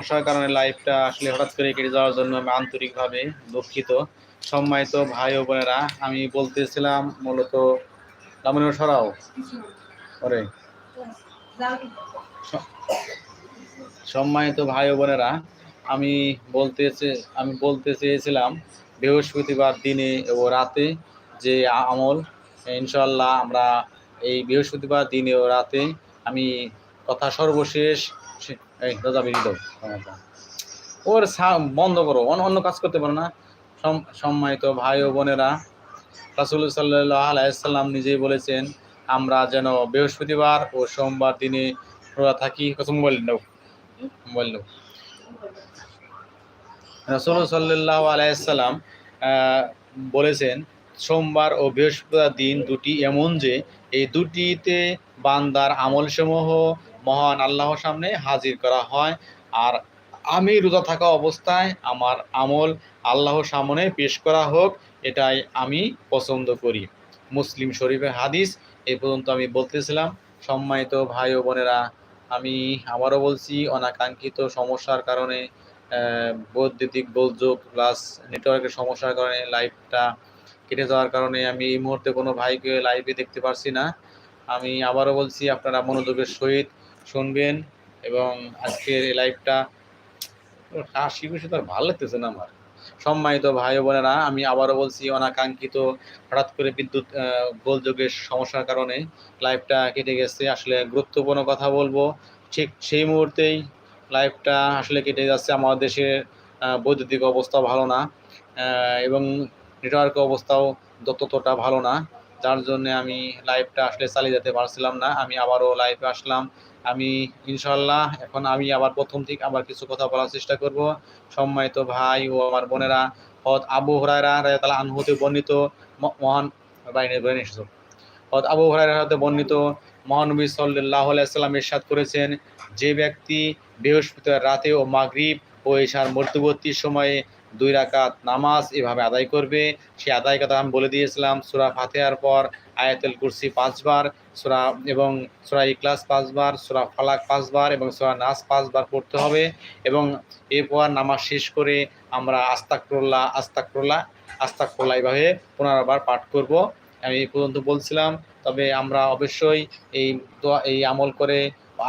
সমস্যার কারণে লাইফটা আসলে হঠাৎ করে কেটে যাওয়ার জন্য আমি আন্তরিকভাবে দুঃখিত। সম্মানিত ভাই ও বোনেরা, আমি বলতেছিলাম মূলত লামনিও সরাও। ওরে। সম্মানিত ভাই ও বোনেরা, আমি বলতে আমি বলতে চেয়েছিলাম বৃহস্পতিবার দিনে ও রাতে যে আমল ইনশাল্লাহ আমরা এই বৃহস্পতিবার দিনে ও রাতে আমি কথা সর্বশেষ এই, দাদা বেরিয়ে দাও। ওর বন্ধ করো। অন্য কাজ করতে পারো না। সম্মানিত ভাই ও বোনেরা, রাসুল সাল্লাহ আলাইসাল্লাম নিজেই বলেছেন, আমরা যেন বৃহস্পতিবার ও সোমবার দিনে রোজা থাকি। কত মোবাইল নাও মোবাইল সাল্লাহ আলাইসাল্লাম বলেছেন, সোমবার ও বৃহস্পতিবার দিন দুটি এমন যে, এই দুটিতে বান্দার আমলসমূহ মহান আল্লাহর সামনে হাজির করা হয়। আর আমি রোজা থাকা অবস্থায় আমার আমল আল্লাহর সামনে পেশ করা হোক, এটাই আমি পছন্দ করি। মুসলিম শরীফের হাদিস এই পর্যন্ত আমি বলতেছিলাম। সম্মানিত ভাই ও বোনেরা, আমি আবারও বলছি, অনাকাঙ্ক্ষিত সমস্যার কারণে বৈদ্যুতিক গোলযোগ প্লাস নেটওয়ার্কের সমস্যার কারণে লাইভটা কেটে যাওয়ার কারণে আমি এই মুহূর্তে কোনো ভাইকে লাইভে দেখতে পারছি না। আমি আবারও বলছি, আপনারা মনোযোগের সহিত শুনবেন এবং আজকের এই লাইভটা হাসি খুশি তো আর ভালো লাগতেছে না আমার। সম্মানিত ভাই বোনেরা, আমি আবারও বলছি অনাকাঙ্ক্ষিত হঠাৎ করে বিদ্যুৎ গোলযোগের সমস্যার কারণে লাইভটা কেটে গেছে। আসলে গুরুত্বপূর্ণ কথা বলব, ঠিক সেই মুহূর্তেই লাইভটা আসলে কেটে যাচ্ছে। আমাদের দেশের বৈদ্যুতিক অবস্থা ভালো না এবং নেটওয়ার্ক অবস্থাও ততটা ভালো না। যার জন্য আমি লাইভটা আসলে চালিয়ে যেতে পারছিলাম না। আমি আবারও লাইভে আসলাম। আমি ইনশাল্লাহ এখন আমি আবার প্রথম থেকে আবার কিছু কথা বলার চেষ্টা করব। সম্মানিত ভাই ও আমার বোনেরা হদ আবু হরাইরা রায়তালা আনহুতে বর্ণিত মহান এসেছ। হদ আবু হরাইরা হতে বর্ণিত মহানবী সাল্লাহ সাল্লাম ইরশাদ করেছেন, যে ব্যক্তি বৃহস্পতিবার রাতে ও মাগরিব ও এশার মধ্যবর্তী সময়ে দুই রাকাত নামাজ এভাবে আদায় করবে। সে আদায় কথা আমি বলে দিয়েছিলাম, সুরা ফাতেহার পর আয়াতুল কুরসি পাঁচবার, সুরা এবং সুরা ইকলাস পাঁচবার, সুরা ফালাক পাঁচবার এবং সুরা নাস পাঁচবার পড়তে হবে এবং এরপর নামাজ শেষ করে আমরা আস্তাকরুল্লাহ আস্তাকরুল্লাহ আস্তাকরুল্লাহ এইভাবে পুনরাবার পাঠ করব। আমি এই পর্যন্ত বলছিলাম, তবে আমরা অবশ্যই এই এই আমল করে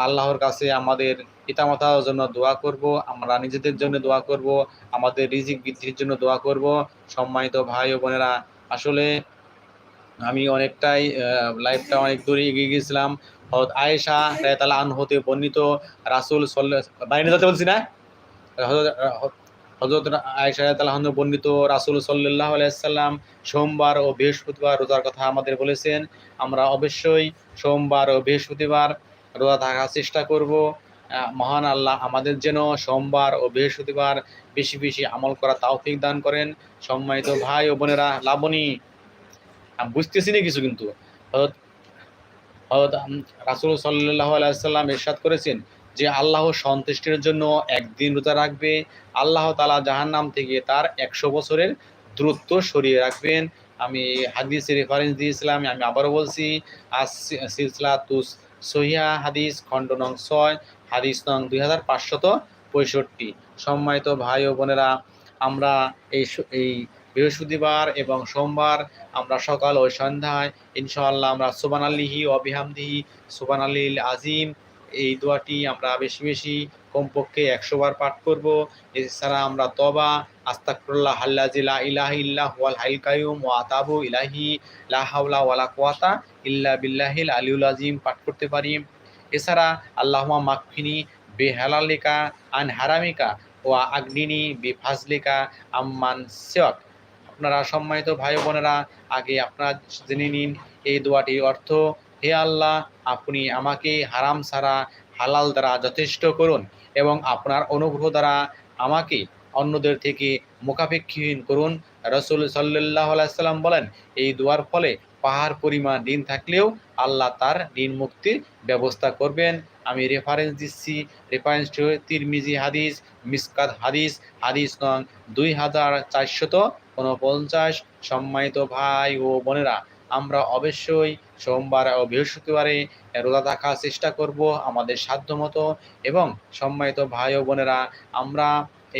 আল্লাহর কাছে আমাদের পিতামাতার জন্য দোয়া করব, আমরা নিজেদের জন্য দোয়া করব, আমাদের রিজিক বৃদ্ধির জন্য দোয়া করব। সম্মানিত ভাই ও বোনেরা, আসলে আমি অনেকটাই লাইফটা অনেক দূরে এগিয়ে গিয়েছিলাম। হযরত আয়েশা রায়তালা আন হতে বর্ণিত রাসুল সল্লা বাইরে যেতে বলছি না? হজরত আয়েশা রায়তালা আনহু বর্ণিত রাসুল সাল্লাহ আলাইসাল্লাম সোমবার ও বৃহস্পতিবার রোজার কথা আমাদের বলেছেন। আমরা অবশ্যই সোমবার ও বৃহস্পতিবার রোজা থাকার চেষ্টা করব। মহান আল্লাহ আমাদের যেন সোমবার ও বৃহস্পতিবার বেশি বেশি আমল করা তাওফিক দান করেন। সম্মানিত ভাই ও বোনেরা, লাবণী বুঝতেছি না কিছু কিন্তু। রাসুল সাল্লাহ আলাইসাল্লাম ইরশাদ করেছেন যে আল্লাহ সন্তুষ্টির জন্য একদিন রোজা রাখবে। আল্লাহ তালা জাহান্নাম থেকে তার একশো বছরের দূরত্ব সরিয়ে রাখবেন। আমি হাদিসের রেফারেন্স দিয়েছিলাম, আমি আবারও বলছি আজ সিলসিলা তুস সহিয়া হাদিস, খণ্ড নং ছয় হাদিস নং দুই হাজার পাঁচশত পঁয়ষট্টি। সম্মানিত ভাই ও বোনেরা, আমরা এই এই বৃহস্পতিবার এবং সোমবার আমরা সকাল ও সন্ধ্যায় ইনশাআল্লাহ আমরা সুবান আল্লিহি অবিহামদিহি সুবান আল্লিল আজিম এই দোয়াটি আমরা বেশি বেশি কমপক্ষে একশো বার পাঠ করব। এছাড়া আমরা তবা আস্তাকুল্লাহ হাল্লাজি লা ইলাহা ইল্লা হুয়াল হাইল কায়ুম ওয়া আতাবু ইলাহি লা হাওলা ওয়ালা কুওয়াতা ইল্লা বিল্লাহিল আলিউল আজিম পাঠ করতে পারি। এছাড়া আল্লাহুম্মা মাকফিনি বেহালালিকা আন হারামিকা ওয়া আগ্নিনি বিফাজলিকা আম্মান সিওয়াক। আপনারা সম্মানিত ভাই বোনেরা, আগে আপনারা জেনে নিন এই দোয়াটির অর্থ, হে আল্লাহ, আপনি আমাকে হারাম ছাড়া হালাল দ্বারা যথেষ্ট করুন এবং আপনার অনুগ্রহ দ্বারা আমাকে অন্যদের থেকে মোকাপেক্ষীহীন করুন। রসুল সাল্লাহ সাল্লাম বলেন, এই দোয়ার ফলে পাহাড় পরিমাণ ঋণ থাকলেও আল্লাহ তার ঋণ মুক্তির ব্যবস্থা করবেন। আমি রেফারেন্স দিচ্ছি রেফারেন্স তিরমিজি হাদিস, মিসকাত হাদিস। হাদিস নং দুই হাজার চারশত উনপঞ্চাশ। সম্মানিত ভাই ও বোনেরা, আমরা অবশ্যই সোমবার ও বৃহস্পতিবারে রোজা থাকার চেষ্টা করব আমাদের সাধ্যমতো এবং সম্মানিত ভাই ও বোনেরা, আমরা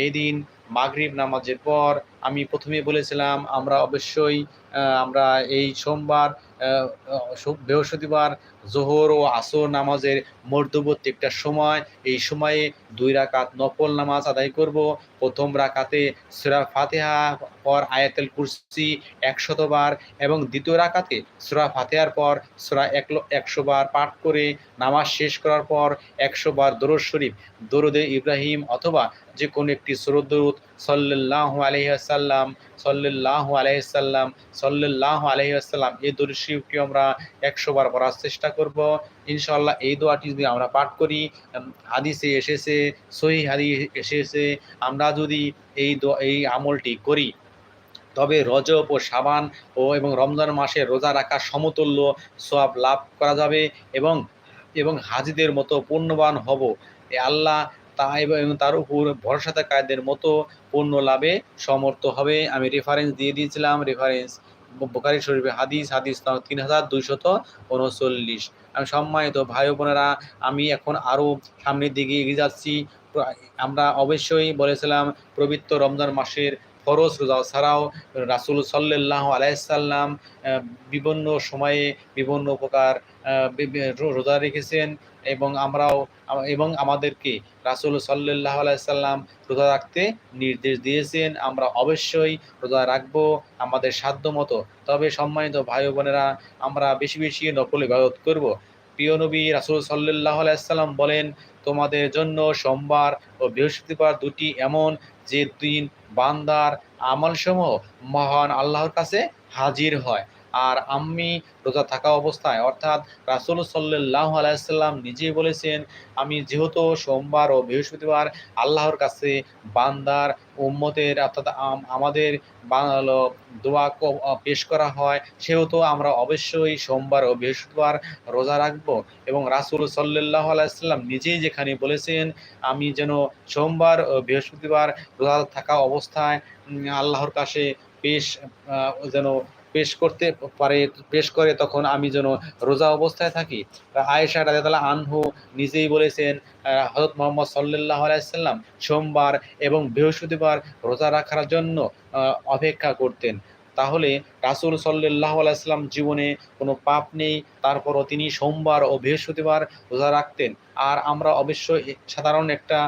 এই দিন মাগরিব নামাজের পর আমি প্রথমে বলেছিলাম, আমরা অবশ্যই আমরা এই সোমবার বৃহস্পতিবার জোহর ও আসর নামাজের মধ্যবর্তী একটা সময়। এই সময়ে দুই রাকাত নফল নামাজ আদায় করব। প্রথম রাকাতে সুরা ফাতেহা, পর আয়াতুল কুরসি একশতবার এবং দ্বিতীয় রাকাতে সুরা ফাতেহার পর সুরা এক একশো বার পাঠ করে নামাজ শেষ করার পর একশো বার দরুদ শরীফ, দরুদে ইব্রাহিম অথবা যে কোনো একটি সুরদরুদ সাল্লাহ আলহিহাসাল্লাম সাল্লাহ আলহিসাল্লাম সাল্লাহ আলহিহাসাল্লাম এই দরুদ আমরা একশো বার পড়ার চেষ্টা করব। ইনশাল্লাহ এই দোয়াটি যদি আমরা পাঠ করি হাদিসে এসেছে, সহি হাদি এসেছে, আমরা যদি এই এই আমলটি করি, তবে রজব ও সাবান ও এবং রমজান মাসে রোজা রাখা সমতুল্য সব লাভ করা যাবে এবং এবং হাজিদের মতো পুণ্যবান হব। এ আল্লাহ তা এবং তার উপর ভরসা থাকাদের মতো পুণ্য লাভে সমর্থ হবে। আমি রেফারেন্স দিয়ে দিয়েছিলাম রেফারেন্স বোকারি শরীফে হাদিস হাদিস তিন হাজার দুইশত উনচল্লিশ। আমি সম্মানিত ভাই বোনেরা, আমি এখন আরও সামনের দিকে এগিয়ে যাচ্ছি। আমরা অবশ্যই বলেছিলাম, পবিত্র রমজান মাসের ফরজ রোজা ছাড়াও রাসুল সাল্লাহ আলাইসাল্লাম বিভিন্ন সময়ে বিভিন্ন প্রকার রোজা রেখেছেন। এবং আমরাও, এবং আমাদেরকে রাসুল সাল্লাহ আলাইসাল্লাম রোজা রাখতে নির্দেশ দিয়েছেন। আমরা অবশ্যই রোজা রাখব আমাদের সাধ্য মতো তবে সম্মানিত ভাই বোনেরা আমরা বেশি বেশি নকল ইবাদত করব। প্রিয় নবী রাসুল সাল্লাহ আলাইসাল্লাম বলেন, তোমাদের জন্য সোমবার ও বৃহস্পতিবার দুটি এমন যে দিন বান্দার আমলসমূহ মহান আল্লাহর কাছে হাজির হয়। আর আমি রোজা থাকা অবস্থায়, অর্থাৎ রাসুল সাল্লাহ আলাইসাল্লাম নিজেই বলেছেন, আমি যেহেতু সোমবার ও বৃহস্পতিবার আল্লাহর কাছে বান্দার উম্মতের, অর্থাৎ আমাদের দোয়া পেশ করা হয়, সেহেতু আমরা অবশ্যই সোমবার ও বৃহস্পতিবার রোজা রাখব এবং রাসুল সাল্লাহ আলাইসাল্লাম নিজেই যেখানে বলেছেন, আমি যেন সোমবার ও বৃহস্পতিবার রোজা থাকা অবস্থায় আল্লাহর কাছে পেশ যেন পেশ করতে পারে, পেশ করে তখন আমি যেন রোজা অবস্থায় থাকি। আয়েশা রাজাতালা আনহু নিজেই বলেছেন হজরত মোহাম্মদ সাল্লাহ আলাইসাল্লাম সোমবার এবং বৃহস্পতিবার রোজা রাখার জন্য অপেক্ষা করতেন। তাহলে রাসুল সাল্লাহ আলাইসাল্লাম জীবনে কোনো পাপ নেই, তারপরও তিনি সোমবার ও বৃহস্পতিবার রোজা রাখতেন। আর আমরা অবশ্যই সাধারণ একটা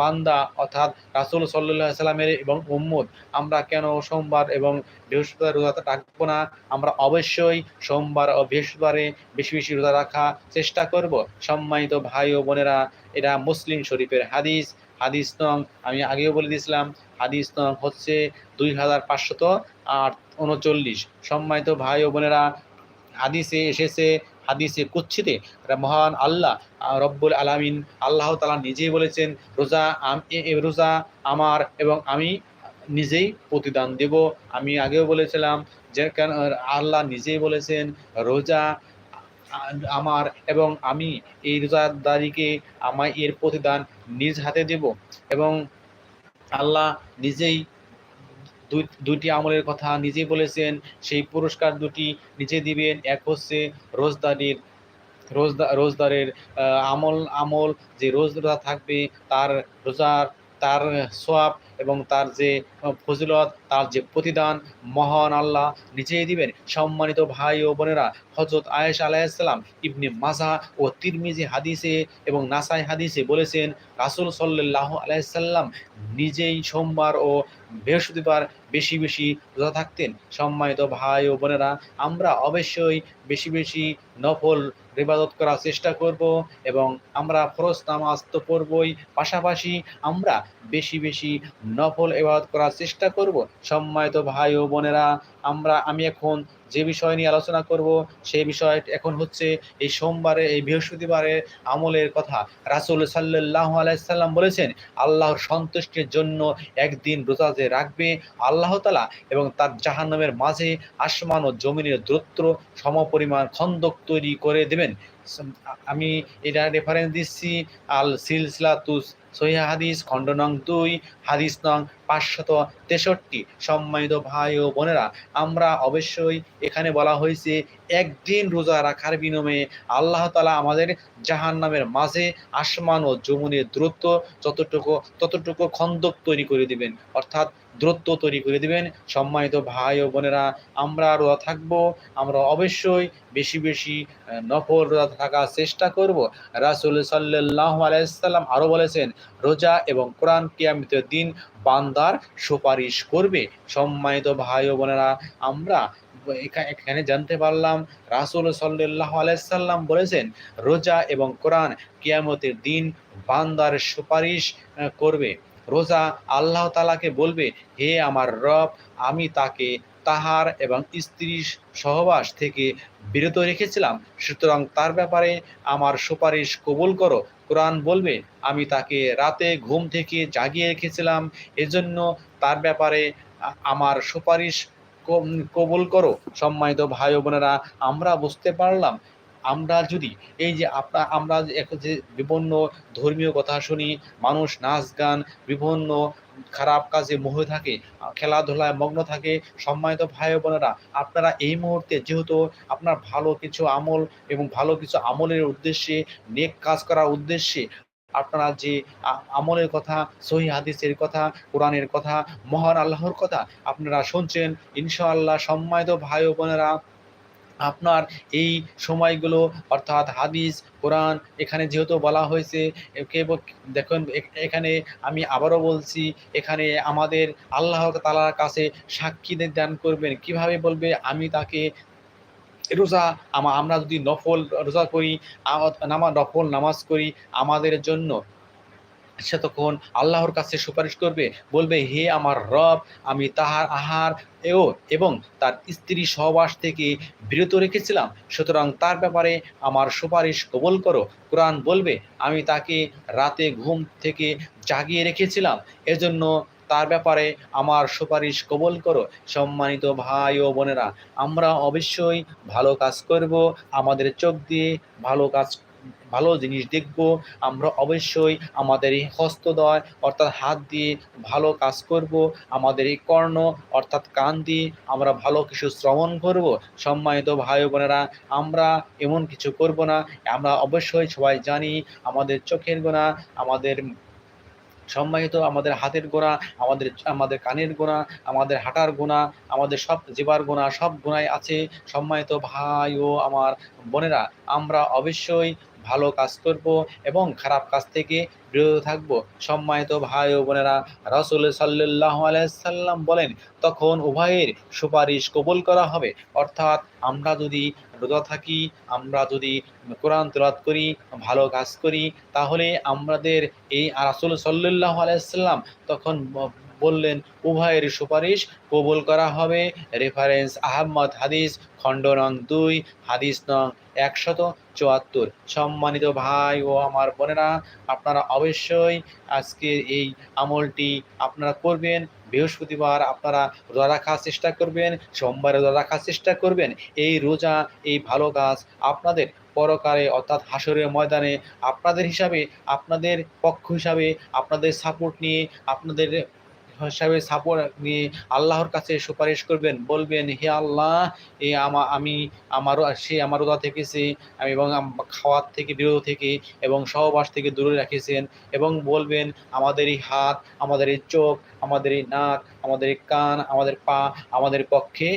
বান্দা অর্থাৎ রাসুল সাল্লাহ সাল্লামের এবং উম্মদ আমরা কেন সোমবার এবং বৃহস্পতিবার রোজা রাখব না? আমরা অবশ্যই সোমবার ও বৃহস্পতিবারে বেশি বেশি রোজা রাখা চেষ্টা করব। সম্মানিত ভাই ও বোনেরা, এটা মুসলিম শরীফের হাদিস। হাদিস নং আমি আগেও বলে দিয়েছিলাম হাদিস নং হচ্ছে দুই হাজার পাঁচশত আট, উনচল্লিশ। সম্মানিত ভাই ও বোনেরা, হাদিসে এসেছে, হাদিসে কুচ্ছিতে মহান আল্লাহ রব্বুল আলামিন আল্লাহ তালা নিজেই বলেছেন, রোজা রোজা আমার এবং আমি নিজেই প্রতিদান দেব। আমি আগেও বলেছিলাম যে কেন, আল্লাহ নিজেই বলেছেন, রোজা আমার এবং আমি এই রোজাদারিকে আমায় এর প্রতিদান নিজ হাতে দেব এবং আল্লাহ নিজেই দুই, দুইটি আমলের কথা নিজেই বলেছেন, সেই পুরস্কার দুটি নিজে দিবেন, এক হচ্ছে রোজদারির, রোজদা, রোজদারের আমল আমল যে রোজদার থাকবে, তার রোজার, তার সোয়াব এবং তার যে ফজিলত, তার যে প্রতিদান মহান আল্লাহ নিজেই দিবেন। সম্মানিত ভাই ও বোনেরা হজরত আয়েশ আলাইসাল্লাম ইবনে মাজা ও তিরমিজি হাদিসে এবং নাসাই হাদিসে বলেছেন, রাসুল সাল্লাহ আলাইসাল্লাম নিজেই সোমবার ও বৃহস্পতিবার বেশি বেশি রোজা থাকতেন। সম্মানিত ভাই ও বোনেরা, আমরা অবশ্যই বেশি বেশি নফল ইবাদত করার চেষ্টা করব এবং আমরা ফরজ নামাজ তো পড়বই। পাশাপাশি আমরা বেশি বেশি নফল ইবাদত করার চেষ্টা করব। সম্মানিত ভাই ও বোনেরা, আমরা, আমি এখন যে বিষয় নিয়ে আলোচনা করব সেই বিষয় এখন হচ্ছে এই সোমবারে, এই বৃহস্পতিবারের আমলের কথা। রাসুল সাল্লাহ আলাইসাল্লাম বলেছেন, আল্লাহর সন্তুষ্টির জন্য একদিন রোজা যে রাখবে আল্লাহ তালা এবং তার জাহান্নামের মাঝে আসমান ও জমিনের দূরত্ব সমপরিমাণ খন্দক তৈরি করে দেবেন। আমি এটা রেফারেন্স দিচ্ছি আল সিলসিলা তুস সহিহ হাদিস খণ্ড নং দুই হাদিস নং পাঁচশত তেষট্টি সম্মানিত ভাই ও বোনেরা, আমরা অবশ্যই এখানে বলা হয়েছে, একদিন রোজা রাখার বিনিময়ে আল্লাহ তালা আমাদের জাহান নামের মাঝে আসমান ও যমুনের দূরত্ব যতটুকু, ততটুকু খন্দক তৈরি করে দিবেন। অর্থাৎ দূরত্ব তৈরি করে দিবেন। সম্মানিত ভাই ও বোনেরা, আমরা রোজা থাকব, আমরা অবশ্যই বেশি বেশি নফল রোজা থাকার চেষ্টা করব। রাসুল সাল্লাহ আলাইসাল্লাম আরও বলেছেন, রোজা এবং কোরআন কিয়ামতের দিন বান্দার সুপারিশ করবে। সম্মানিত ভাই ও বোনেরা, আমরা এখা- এখানে জানতে পারলাম, রাসুল সাল্লাহ আলাইসাল্লাম বলেছেন, রোজা এবং কোরআন কিয়ামতের দিন বান্দার সুপারিশ করবে। রোজা আল্লাহ তালাকে বলবে, হে আমার রব, আমি তাকে তাহার এবং স্ত্রীর সহবাস থেকে বিরত রেখেছিলাম। সুতরাং তার ব্যাপারে আমার সুপারিশ কবুল করো। কোরআন বলবে, আমি তাকে রাতে ঘুম থেকে জাগিয়ে রেখেছিলাম, এজন্য তার ব্যাপারে আমার সুপারিশ কবুল করো। সম্মানিত ভাই বোনেরা, আমরা বুঝতে পারলাম, আমরা যদি এই যে আপনার আমরা এখন যে বিভিন্ন ধর্মীয় কথা শুনি, মানুষ নাচ গান, বিভিন্ন খারাপ কাজে মোহ থাকে, খেলাধুলায় মগ্ন থাকে, সম্মানিত ভাই বোনেরা, আপনারা এই মুহূর্তে যেহেতু আপনার ভালো কিছু আমল এবং ভালো কিছু আমলের উদ্দেশ্যে, নেক কাজ করার উদ্দেশ্যে আপনারা যে আমলের কথা, সহি হাদিসের কথা, কোরআনের কথা, মহান আল্লাহর কথা আপনারা শুনছেন, ইনশাআল্লাহ সম্মানিত ভাই বোনেরা আপনার এই সময়গুলো, অর্থাৎ হাদিস, কোরআন, এখানে যেহেতু বলা হয়েছে দেখুন এখানে আমি আবারও বলছি, এখানে আমাদের আল্লাহ তালার কাছে সাক্ষী দান করবেন। কীভাবে বলবে? আমি তাকে রোজা, আমা- আমরা যদি নফল রোজা করি নামা, নফল নামাজ করি, আমাদের জন্য। সে তখন আল্লাহর কাছে সুপারিশ করবে, বলবে, হে আমার রব, আমি তাহার আহার এও এবং তার স্ত্রী সহবাস থেকে বিরত রেখেছিলাম। সুতরাং তার ব্যাপারে আমার সুপারিশ কবল করো। কোরআন বলবে, আমি তাকে রাতে ঘুম থেকে জাগিয়ে রেখেছিলাম। এজন্য তার ব্যাপারে আমার সুপারিশ কবল করো। সম্মানিত ভাই ও বোনেরা, আমরা অবশ্যই ভালো কাজ করব, আমাদের চোখ দিয়ে ভালো কাজ ভালো জিনিস দেখব। আমরা অবশ্যই আমাদের এই হস্তদয় অর্থাৎ হাত দিয়ে ভালো কাজ করব। আমাদের এই কর্ণ অর্থাৎ কান দিয়ে আমরা ভালো কিছু শ্রবণ করব। সম্মানিত ভাই বোনেরা, আমরা এমন কিছু করব না। আমরা অবশ্যই সবাই জানি আমাদের চোখের গোনা আমাদের সম্মানিত আমাদের হাতের গোনা আমাদের আমাদের কানের গোনা আমাদের হাঁটার গোনা আমাদের সব জীবার গোনা সব গোনায় আছে। সম্মানিত ভাই ও আমার বোনেরা, আমরা অবশ্যই ভালো কাজ করব এবং খারাপ কাজ থেকে বিরত থাকব। সম্মানিত ভাই ও বোনেরা, রাসুল সাল্লাহ আলাইসাল্লাম বলেন, তখন উভয়ের সুপারিশ কবুল করা হবে। অর্থাৎ আমরা যদি রোজা থাকি, আমরা যদি কোরআন তেলাওয়াত করি, ভালো কাজ করি, তাহলে আমাদের এই রাসুল সাল্লাহ আলাইসাল্লাম তখন বললেন, উভয়ের সুপারিশ কবুল করা হবে। রেফারেন্স আহম্মদ হাদিস, খণ্ড নং দুই, হাদিস নং একশত চুয়াত্তর। সম্মানিত ভাই ও আমার বোনেরা, আপনারা অবশ্যই আজকের এই আমলটি আপনারা করবেন। বৃহস্পতিবার আপনারা রোজা রাখার চেষ্টা করবেন, সোমবারে রোজা রাখার চেষ্টা করবেন। এই রোজা, এই ভালো কাজ আপনাদের পরকারে অর্থাৎ হাসরের ময়দানে আপনাদের হিসাবে, আপনাদের পক্ষ হিসাবে, আপনাদের সাপোর্ট নিয়ে, আপনাদের হিসাবে সাপোর্ট নিয়ে আল্লাহর কাছে সুপারিশ করবেন, বলবেন, হে আল্লাহ, এ আমা, আমি আমারও সে আমার রোদা থেকেছি, আমি এবং খাওয়ার থেকে, বিরত থেকে এবং সহবাস থেকে দূরে রাখেছেন এবং বলবেন, আমাদের এই হাত, আমাদের এই চোখ, আমাদের এই নাক, আমাদের এই কান, আমাদের পা, আমাদের পক্ষে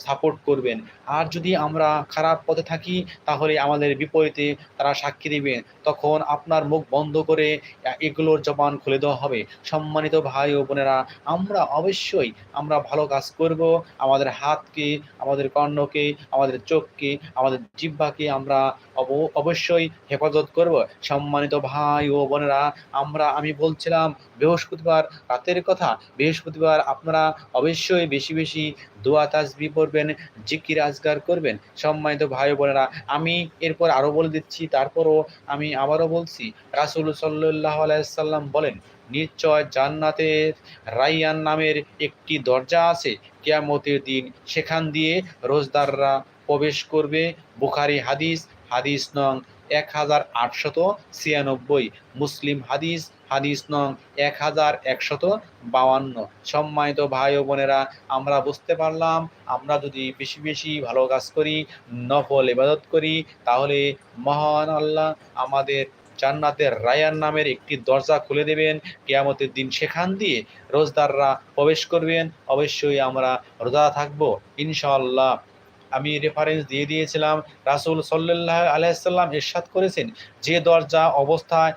সাপোর্ট করবেন। আর যদি আমরা খারাপ পথে থাকি, তাহলে আমাদের বিপরীতে তারা সাক্ষী দিবেন তখন আপনার মুখ বন্ধ করে এগুলোর জবান খুলে দেওয়া হবে। সম্মানিত ভাই ও বোনেরা, আমরা অবশ্যই আমরা ভালো কাজ করব। আমাদের হাতকে, আমাদের কর্ণকে, আমাদের চোখকে, আমাদের জিহ্বাকে আমরা অব- অবশ্যই হেফাজত করব। সম্মানিত ভাই ও বোনেরা, আমরা, আমি বলছিলাম, বৃহস্পতিবার রাতের কথা। বৃহস্পতিবার আপনারা অবশ্যই বেশি বেশি দোয়া তাজবি পড়বেন। জিকির আজগার করবেন। সম্মানিত ভাই বোনেরা, আমি এরপর আরও বলে দিচ্ছি, তারপরও আমি আবারও বলছি, রাসুল সাল্লাহ আলাইসাল্লাম বলেন, নিশ্চয় জান্নাতের রাইয়ান নামের একটি দরজা আছে, কেয়ামতের দিন সেখান দিয়ে রোজদাররা প্রবেশ করবে। বুখারি হাদিস হাদিস নং এক হাজার আটশত ছিয়ানব্বই, মুসলিম হাদিস হাদিস নং এক হাজার একশত বাউান্ন সম্মানিত ভাই ও বোনেরা, আমরা বুঝতে পারলাম, আমরা যদি বেশি বেশি ভালো কাজ করি, নফল ইবাদত করি, তাহলে মহান আল্লাহ আমাদের জান্নাতের রায়ান নামের একটি দরজা খুলে দেবেন। কেয়ামতের দিন সেখান দিয়ে রোজদাররা প্রবেশ করবেন। অবশ্যই আমরা রোজা থাকব ইনশাআল্লাহ। আমি রেফারেন্স দিয়ে দিয়েছিলাম, রাসুল সাল্লাহ আলাইসাল্লাম এরশাদ করেছেন, যে দরজা অবস্থায়,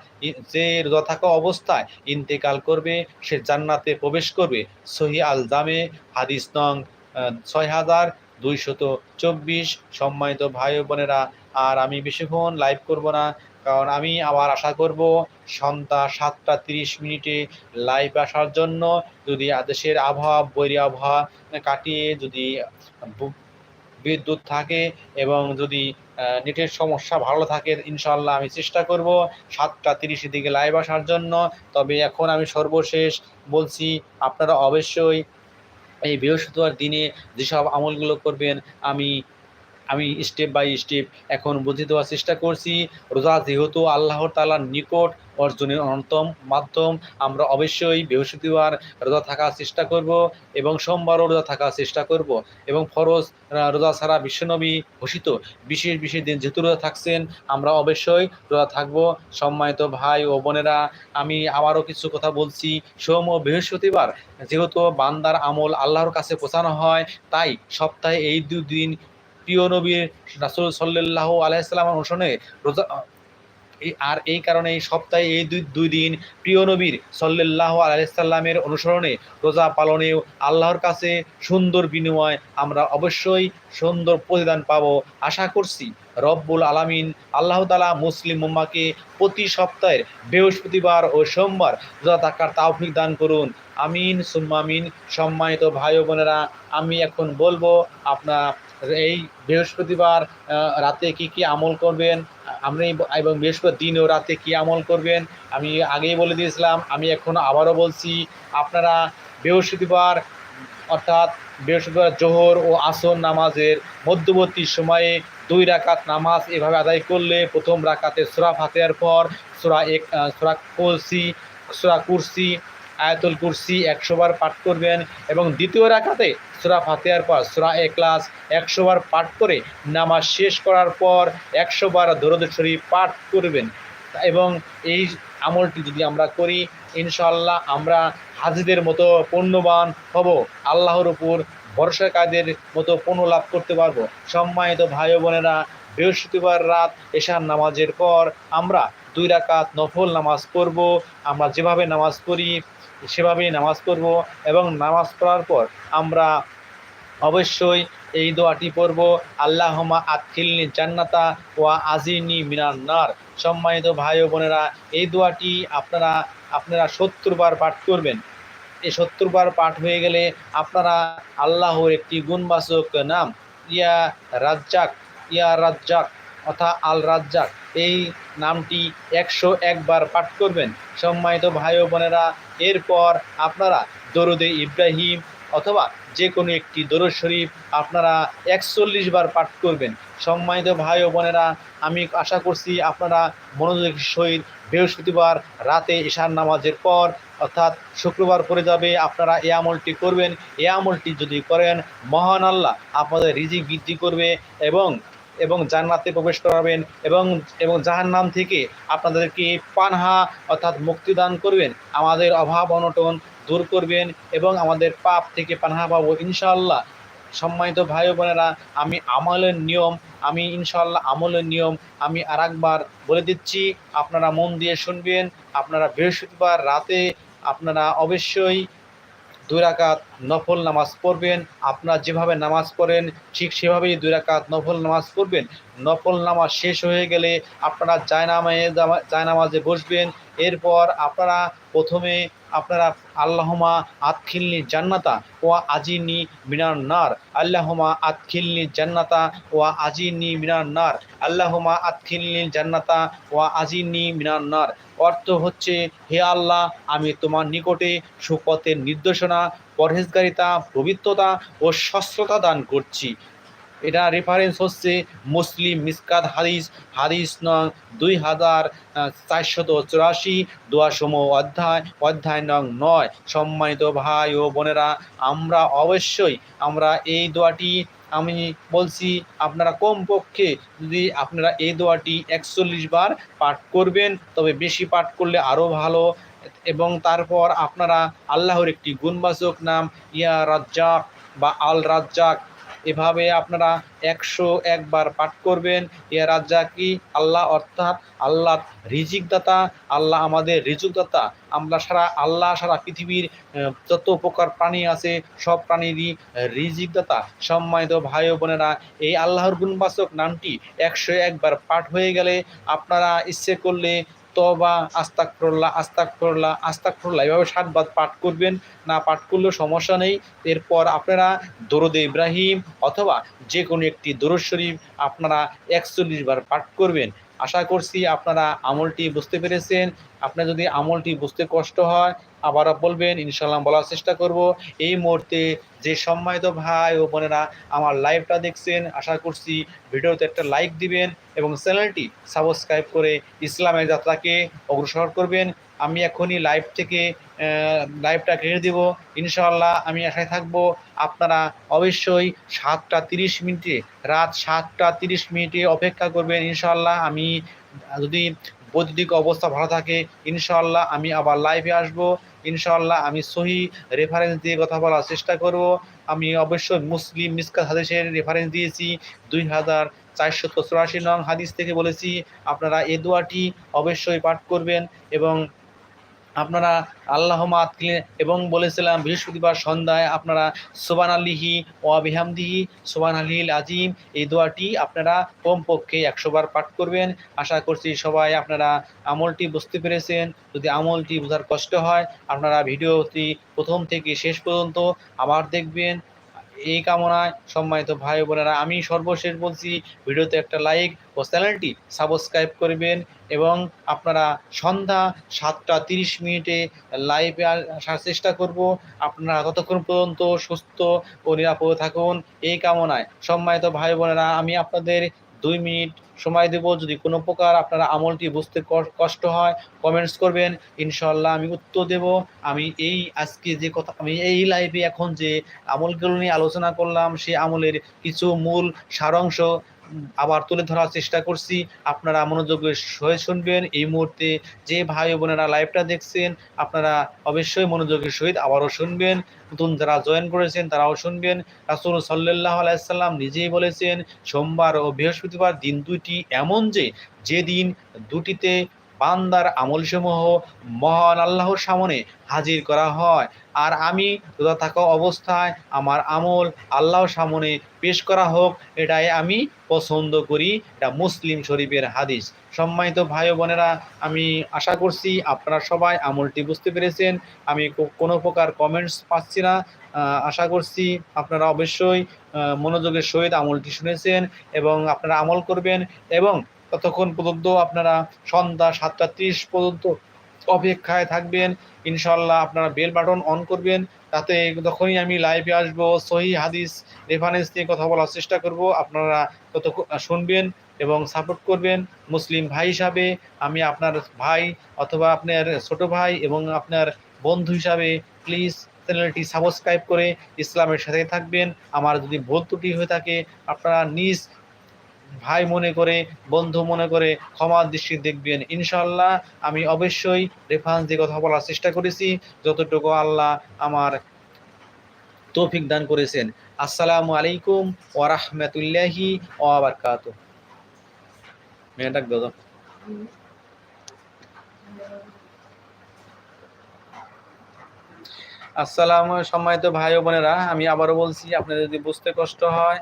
যে রোজা থাকা অবস্থায় ইন্তেকাল করবে, সে জান্নাতে প্রবেশ করবে। সহি আল জামে হাদিস নং ছয় হাজার দুইশত চব্বিশ। সম্মানিত ভাই বোনেরা, আর আমি বেশিক্ষণ লাইভ করব না, কারণ আমি আবার আশা করব সন্ধ্যা সাতটা তিরিশ মিনিটে লাইভ আসার জন্য যদি দেশের আবহাওয়া, বৈরী আবহাওয়া কাটিয়ে যদি বিদ্যুৎ থাকে এবং যদি নেটের সমস্যা ভালো থাকে ইনশাল্লাহ আমি চেষ্টা করব সাতটা তিরিশের দিকে লাইভ আসার জন্য। তবে এখন আমি সর্বশেষ বলছি, আপনারা অবশ্যই এই বৃহস্পতিবার দিনে যেসব আমলগুলো করবেন, আমি আমি স্টেপ বাই স্টেপ এখন বুঝিয়ে দেওয়ার চেষ্টা করছি। রোজা যেহেতু আল্লাহর তালার নিকট অর্জনের অন্যতম মাধ্যম, আমরা অবশ্যই বৃহস্পতিবার রোজা থাকার চেষ্টা করব এবং সোমবারও রোজা থাকার চেষ্টা করব এবং ফরজ রোজা ছাড়া বিশ্বনবী ঘোষিত বিশেষ বিশেষ দিন যেহেতু রোজা থাকছেন, আমরা অবশ্যই রোজা থাকব। সম্মানিত ভাই ও বোনেরা, আমি আবারও কিছু কথা বলছি। সোম ও বৃহস্পতিবার যেহেতু বান্দার আমল আল্লাহর কাছে পৌঁছানো হয়, তাই সপ্তাহে এই দুদিন প্রিয় নবীর রাসুল সাল্লাহ আলাইসাল্লাম অনুসরণে রোজা আর এই কারণে এই সপ্তাহে এই দুই দুই দিন প্রিয় নবীর সাল্লাহ আলাইসাল্লামের অনুসরণে রোজা পালনেও আল্লাহর কাছে সুন্দর বিনিময় আমরা অবশ্যই সুন্দর প্রতিদান পাব। আশা করছি রব্বুল আলামিন আল্লাহ তালা মুসলিম উম্মাকে প্রতি সপ্তাহের বৃহস্পতিবার ও সোমবার রোজা থাকার তাওফিক দান করুন। আমিন সুম্মামিন সম্মানিত ভাই বোনেরা, আমি এখন বলব, আপনার এই বৃহস্পতিবার রাতে কি কি আমল করবেন? আপনি এবং বৃহস্পতি দিন ও রাতে কি আমল করবেন? আমি আগেই বলে দিয়েছিলাম, আমি এখন আবারও বলছি, আপনারা বৃহস্পতিবার, অর্থাৎ বৃহস্পতিবার জোহর ও আসর নামাজের মধ্যবর্তী সময়ে দুই রাকাত নামাজ এভাবে আদায় করলে প্রথম রাকাতে সুরা ফাতেহার পর সুরা এক সুরা কুরসি সুরা কুরসি আয়াতুল কুরসি একশো বার পাঠ করবেন এবং দ্বিতীয় রাকাতে সুরা ফাতেহার পর সুরা এক্লাস একশো বার পাঠ করে নামাজ শেষ করার পর একশো বার দরদ শরীফ পাঠ করবেন। এবং এই আমলটি যদি আমরা করি ইনশাল্লাহ আমরা হাজিদের মতো পণ্যবান হব, আল্লাহর উপর ভরসা ভরসাকাদের মতো পণ্য লাভ করতে পারব। সম্মানিত ভাই বোনেরা, বৃহস্পতিবার রাত এশার নামাজের পর আমরা দুই রাকাত নফল নামাজ পড়ব। আমরা যেভাবে নামাজ পড়ি সেভাবেই নামাজ পড়ব এবং নামাজ পড়ার পর আমরা অবশ্যই এই দোয়াটি পড়ব আল্লাহমা আতখিলনি জান্নাতা ওয়া আজিনি মিনার নার। সম্মানিত ভাই ও বোনেরা, এই দোয়াটি আপনারা আপনারা সত্তরবার পাঠ করবেন। এই সত্তরবার পাঠ হয়ে গেলে আপনারা আল্লাহর একটি গুণবাচক নাম, ইয়া রাজ্জাক ইয়া রাজ্জাক, অর্থাৎ আল রাজ্জাক এই নামটি একশো একবার পাঠ করবেন। সম্মানিত ভাই বোনেরা, এরপর আপনারা দরুদে ইব্রাহিম অথবা যে কোনো একটি দরুদ শরীফ আপনারা একচল্লিশ বার পাঠ করবেন। সম্মানিত ভাই বোনেরা, আমি আশা করছি আপনারা মনোযোগ সহিত বৃহস্পতিবার রাতে ঈশান নামাজের পর অর্থাৎ শুক্রবার পরে যাবে, আপনারা এই আমলটি করবেন। এই আমলটি যদি করেন, মহান আল্লাহ আপনাদের রিজিক বৃদ্ধি করবে এবং এবং জান্নাতে প্রবেশ করাবেন এবং এবং জাহান্নাম থেকে আপনাদেরকে পানহা অর্থাৎ মুক্তিদান করবেন। আমাদের অভাব অনটন দূর করবেন এবং আমাদের পাপ থেকে পানহা পাবো ইনশাআল্লাহ। সম্মানিত ভাই বোনেরা, আমি আমলের নিয়ম, আমি ইনশাল্লাহ আমলের নিয়ম আমি আর বলে দিচ্ছি। আপনারা মন দিয়ে শুনবেন, আপনারা বৃহস্পতিবার রাতে আপনারা অবশ্যই দুই রাকাত নফল নামাজ পড়বেন। আপনারা যেভাবে নামাজ পড়েন, ঠিক সেভাবেই দুই রাকাত নফল নামাজ পড়বেন। নফল নামাজ শেষ হয়ে গেলে আপনারা জায়নামাজে জায়নামাজে বসবেন। এরপর আপনারা প্রথমে আপনারা আল্লাহমা আতখিলনি জান্নাতা ও আজিনি মিনার নার। আল্লাহমা আতখিলনি জান্নাতা ও আজিনি মিনার নার। আল্লাহমা আতখিলনি জান্নাতা ও আজিনি মিনার নার। অর্থ হচ্ছে, হে আল্লাহ, আমি তোমার নিকটে সুপথের নির্দেশনা, পরহেজগারিতা, পবিত্রতা ও সস্ত্রতা দান করছি। এটা রেফারেন্স হচ্ছে মুসলিম মিসকাত হাদিস হাদিস নং দুই হাজার চারশত চুরাশি দোয়াসমূহ অধ্যায় অধ্যায় নং নয়। সম্মানিত ভাই ও বোনেরা, আমরা অবশ্যই, আমরা এই দোয়াটি আমি বলছি আপনারা কমপক্ষে যদি আপনারা এই দোয়াটি একচল্লিশ বার পাঠ করবেন, তবে বেশি পাঠ করলে আরও ভালো। এবং তারপর আপনারা আল্লাহর একটি গুণবাচক নাম, ইয়া রাজ্জাক বা আল রাজ্জাক এভাবে আপনারা একশো একবার পাঠ করবেন। এ ইয়া রাজ্জাকি আল্লাহ অর্থাৎ আল্লাহ রিজিকদাতা, আল্লাহ আমাদের রিজুকদাতা। আমরা সারা আল্লাহ, সারা পৃথিবীর যত প্রকার প্রাণী আছে, সব প্রাণীরই রিজিকদাতা। সম্মানিত ভাই বোনেরা, এই আল্লাহর গুণবাচক নামটি একশো একবার পাঠ হয়ে গেলে আপনারা ইচ্ছে করলে তবা আস্তাক ফরল্লা আস্তাক ফরল্লা আস্তাক ফরল্লা এভাবে সাতবার পাঠ করবেন, না পাঠ করলেও সমস্যা নেই। এরপর আপনারা দরদে ইব্রাহিম অথবা যে কোনো একটি দরদ শরীফ আপনারা একচল্লিশ বার পাঠ করবেন। আশা করছি আপনারা আমলটি বুঝতে পেরেছেন। আপনার যদি আমলটি বুঝতে কষ্ট হয় আবারও বলবেন ইনশাল্লাহ বলার চেষ্টা করব। এই মুহূর্তে যে সম্মানিত ভাই ও বোনেরা আমার লাইভটা দেখছেন, আশা করছি ভিডিওতে একটা লাইক দিবেন এবং চ্যানেলটি সাবস্ক্রাইব করে ইসলামের যাত্রাকে অগ্রসর করবেন। আমি এখনই লাইভ থেকে লাইভটা কেটে দেব। ইনশাল্লাহ আমি আশায় থাকব আপনারা অবশ্যই সাতটা তিরিশ মিনিটে, রাত সাতটা তিরিশ মিনিটে অপেক্ষা করবেন। ইনশাল্লাহ আমি যদি বৈদ্যুতিক অবস্থা ভালো থাকে ইনশাল্লাহ আমি আবার লাইভে আসব। ইনশাল্লাহ আমি সহি রেফারেন্স দিয়ে কথা বলার চেষ্টা করব। আমি অবশ্যই মুসলিম মিসকাত হাদিসের রেফারেন্স দিয়েছি। দুই হাজার চারশত চুরাশি নং হাদিস থেকে বলেছি। আপনারা এ দোয়াটি অবশ্যই পাঠ করবেন এবং আপনারা আল্লাহ মাত এবং বলেছিলাম বৃহস্পতিবার সন্ধ্যায় আপনারা সোবান আলিহি ও আবিহামদিহি সোবান আলিহিল আজিম এই দোয়াটি আপনারা কমপক্ষে একশোবার পাঠ করবেন। আশা করছি সবাই আপনারা আমলটি বুঝতে পেরেছেন। যদি আমলটি বোঝার কষ্ট হয়, আপনারা ভিডিওটি প্রথম থেকে শেষ পর্যন্ত আবার দেখবেন। এই কামনায় সম্মানিত ভাই বোনেরা, আমি সর্বশেষ বলছি, ভিডিওতে একটা লাইক ও চ্যানেলটি সাবস্ক্রাইব করবেন এবং আপনারা সন্ধ্যা সাতটা তিরিশ মিনিটে লাইভে আসার চেষ্টা করব। আপনারা ততক্ষণ পর্যন্ত সুস্থ ও নিরাপদ থাকুন। এই কামনায় সম্মানিত ভাই বোনেরা, আমি আপনাদের দুই মিনিট সময় দেব। যদি কোনো প্রকার আপনারা আমলটি বুঝতে কষ্ট হয় কমেন্টস করবেন। ইনশাল্লাহ আমি উত্তর দেব। আমি এই আজকে যে কথা, আমি এই লাইভে এখন যে আমলগুলো নিয়ে আলোচনা করলাম, সেই আমলের কিছু মূল সারাংশ আবার তুলে ধরার চেষ্টা করছি। আপনারা মনোযোগের সহে শুনবেন। এই মুহূর্তে যে ভাই বোনেরা লাইভটা দেখছেন, আপনারা অবশ্যই মনোযোগের সহিত আবারও শুনবেন। নতুন যারা জয়েন করেছেন, তারাও শুনবেন। রাসুল সাল্লাহ আলাইসাল্লাম নিজেই বলেছেন, সোমবার ও বৃহস্পতিবার দিন দুইটি এমন যে, যেদিন দুটিতে বান্দার আমলসমূহ মহান আল্লাহর সামনে হাজির করা হয়। আর আমি রোজা থাকা অবস্থায় আমার আমল আল্লাহর সামনে পেশ করা হোক, এটাই আমি পছন্দ করি। এটা মুসলিম শরীফের হাদিস। সম্মানিত ভাই বোনেরা, আমি আশা করছি আপনারা সবাই আমলটি বুঝতে পেরেছেন। আমি কোনো প্রকার কমেন্টস পাচ্ছি না। আশা করছি আপনারা অবশ্যই মনোযোগের সহিত আমলটি শুনেছেন এবং আপনারা আমল করবেন এবং ততক্ষণ পর্যন্ত আপনারা সন্ধ্যা সাতটা ত্রিশ পর্যন্ত অপেক্ষায় থাকবেন। ইনশাল্লাহ আপনারা বেল বাটন অন করবেন, তাতে তখনই আমি লাইভে আসব, সহি হাদিস রেফারেন্স নিয়ে কথা বলার চেষ্টা করব, আপনারা তত শুনবেন এবং সাপোর্ট করবেন। মুসলিম ভাই হিসাবে আমি আপনার ভাই অথবা আপনার ছোট ভাই এবং আপনার বন্ধু হিসাবে প্লিজ চ্যানেলটি সাবস্ক্রাইব করে ইসলামের সাথে থাকবেন। আমার যদি ভুল ত্রুটি হয়ে থাকে, আপনারা নিজ ভাই মনে করে, বন্ধু মনে করে ক্ষমা দৃষ্টি দেখবেন। ইনশাল্লাহ আমি অবশ্যই রেফারেন্স দিয়ে কথা বলার চেষ্টা করেছি। যতটুকু আল্লাহ আমার তৌফিক দান করেছেন। আসসালামু আলাইকুম ওয়ারাহমাতুল্লাহি ওয়াবারকাত মেয়েটাক দাদা আসসালাম সম্মানিত ভাই বোনেরা, আমি আবারও বলছি, আপনাদের যদি বুঝতে কষ্ট হয়